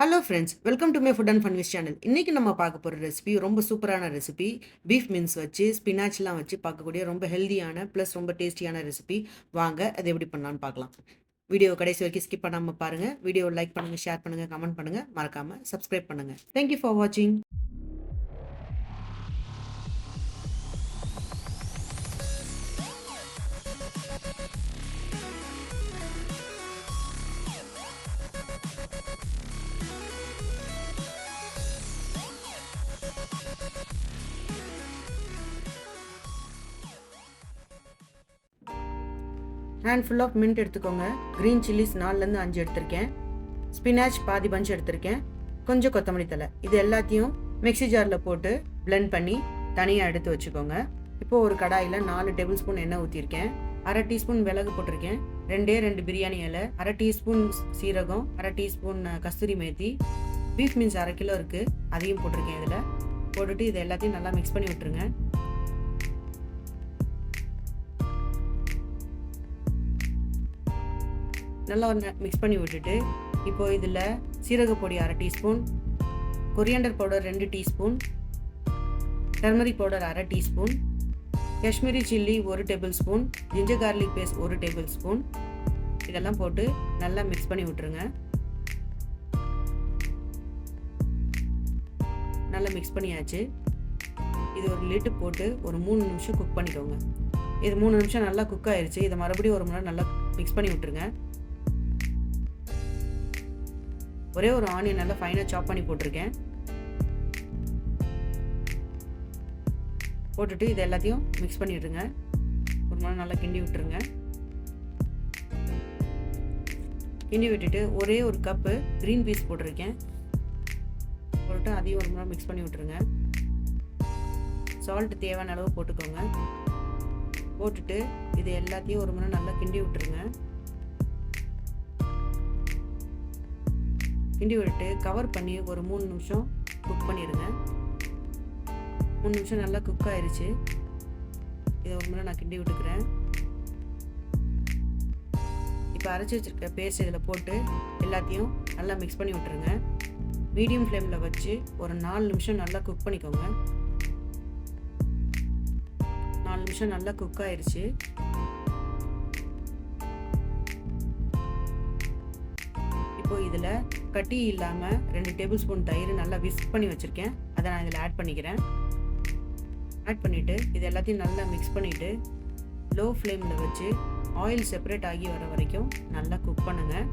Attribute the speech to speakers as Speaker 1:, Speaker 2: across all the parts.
Speaker 1: Hello friends welcome to my food and funvis channel இன்றைக்கி நம்ம பார்க்க போகிற ரெசிபி ரொம்ப சூப்பரான ரெசிபி பீஃப் மீன்ஸ் வச்சு ஸ்பினாச்லாம் வச்சு பார்க்கக்கூடிய ரொம்ப ஹெல்தியான ப்ளஸ் ரொம்ப டேஸ்டியான ரெசிபி வாங்க அதை எப்படி பண்ணலான்னு பார்க்கலாம். வீடியோ கடைசி வரைக்கும் ஸ்கிப் பண்ணாமல் பாருங்கள் வீடியோ லைக் பண்ணுங்கள் ஷேர் பண்ணுங்கள் கமெண்ட் பண்ணுங்கள் மறக்காமல் சப்ஸ்கிரைப் பண்ணுங்கள் தேங்க்யூ ஃபார் வாட்சிங் ஹேண்ட் ஃபுல் ஆஃப் மின்ட் எடுத்துக்கோங்க. க்ரீன் சில்லிஸ் நாலுலேருந்து அஞ்சு எடுத்திருக்கேன். ஸ்பினாச் பாதி பஞ்ச் எடுத்திருக்கேன். கொஞ்சம் கொத்தமல்லி தலை இது எல்லாத்தையும் மிக்ஸி ஜாரில் போட்டு பிளெண்ட் பண்ணி தனியாக எடுத்து வச்சுக்கோங்க. இப்போது ஒரு கடாயில் நாலு டேபிள் ஸ்பூன் எண்ணெய் ஊற்றிருக்கேன் அரை டீஸ்பூன் மிளகு போட்டிருக்கேன். ரெண்டே ரெண்டு பிரியாணி இலை அரை டீஸ்பூன் சீரகம் அரை teaspoon kasuri methi. Beef mince அரை கிலோ இருக்குது அதையும் போட்டிருக்கேன் இதில். போட்டுட்டு இது எல்லாத்தையும் நல்லா மிக்ஸ் பண்ணி விட்டுருங்க. நல்லா ஒரு மிக்ஸ் பண்ணி விட்டுட்டு இப்போது இதில் சீரக பொடி அரை டீஸ்பூன் கொரியாண்டர் பவுடர் ரெண்டு டீஸ்பூன் டர்மரிக் பவுடர் அரை டீஸ்பூன் காஷ்மீரி சில்லி ஒரு tablespoon ginger garlic paste ஒரு டேபிள் ஸ்பூன். இதெல்லாம் போட்டு நல்லா மிக்ஸ் பண்ணி விட்டுருங்க. நல்லா மிக்ஸ் பண்ணியாச்சு. இது ஒரு லிட்டு போட்டு ஒரு மூணு நிமிஷம் குக் பண்ணிக்கோங்க. இது மூணு நிமிஷம் நல்லா குக் ஆயிடுச்சு இதை மறுபடியும் ஒரு முறை நல்லா மிக்ஸ் பண்ணி விட்டுருங்க. ஒரே ஒரு ஆனியன் நல்லா ஃபைனாக சாப் பண்ணி போட்டிருக்கேன். போட்டுட்டு இது எல்லாத்தையும் மிக்ஸ் பண்ணிவிடுங்க ஒரு மணி நல்லா கிண்டி விட்டுருங்க. கிண்டி விட்டுட்டு ஒரே ஒரு கப்பு க்ரீன் பீஸ் போட்டிருக்கேன். போட்டு அதையும் ஒரு மணி மிக்ஸ் பண்ணி விட்டுருங்க. சால்ட் தேவையான அளவு போட்டுக்கோங்க. போட்டுட்டு இது எல்லாத்தையும் ஒரு மணி நல்லா கிண்டி விட்டுருங்க. கிண்டி விட்டு கவர் பண்ணி ஒரு மூணு நிமிஷம் குக் பண்ணிடுங்க. மூணு நிமிஷம் நல்லா குக் ஆயிடுச்சு இதை ஒரு முறை நான் கிண்டி விட்டுக்கிறேன். இப்போ அரைச்சி வச்சுருக்க பேஸ்ட் இதில் போட்டு எல்லாத்தையும் நல்லா மிக்ஸ் பண்ணி விட்டுருங்க. மீடியம் ஃப்ளேமில் வச்சு ஒரு நாலு நிமிஷம் நல்லா குக் பண்ணிக்கோங்க. நாலு நிமிஷம் நல்லா குக் ஆயிடுச்சு இப்போது இதில் கட்டி இல்லாமல் ரெண்டு டேபிள் ஸ்பூன் தயிர் நல்லா விஸ்க் பண்ணி வச்சுருக்கேன். அதை நான் இதில் ஆட் பண்ணிக்கிறேன். ஆட் பண்ணிவிட்டு இது எல்லாத்தையும் நல்லா மிக்ஸ் பண்ணிவிட்டு லோ ஃப்ளேமில் வச்சு ஆயில் செப்பரேட் ஆகி வர வரைக்கும் நல்லா குக் பண்ணுங்கள்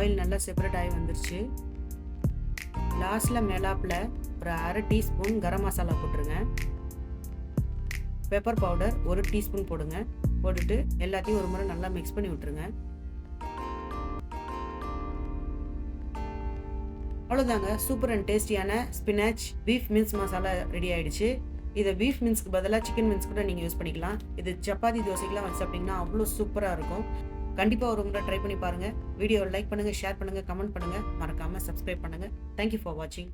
Speaker 1: ஆயில் நல்லா செப்பரேட் ஆகி வந்துருச்சு. லாஸ்ட்டில் மேலாப்பில் ஒரு அரை டீஸ்பூன் கரம் மசாலா போட்டுருங்க. பெப்பர் பவுடர் ஒரு டீஸ்பூன் போடுங்க. போட்டுட்டு எல்லாத்தையும் ஒரு முறை நல்லா மிக்ஸ் பண்ணி விட்டுருங்க. அவ்வளோதாங்க சூப்பர் அண்ட் டேஸ்டியான spinach beef mince masala ready ஆயிடுச்சு. இதை பீஃப் மின்ஸ்க்கு பதிலாக சிக்கன் மின்ஸ் கூட நீங்கள் யூஸ் பண்ணிக்கலாம். இது சப்பாத்தி தோசைக்கெலாம் வச்சு சாப்பிட்டிங்கன்னா அவ்வளோ சூப்பராக இருக்கும். கண்டிப்பாக ஒரு முறை ட்ரை பண்ணி பாருங்கள் வீடியோ லைக் பண்ணுங்கள் ஷேர் பண்ணுங்கள் கமெண்ட் பண்ணுங்கள் மறக்காமல் சப்ஸ்கிரைப் பண்ணுங்கள் தேங்க்யூ ஃபார் வாட்சிங்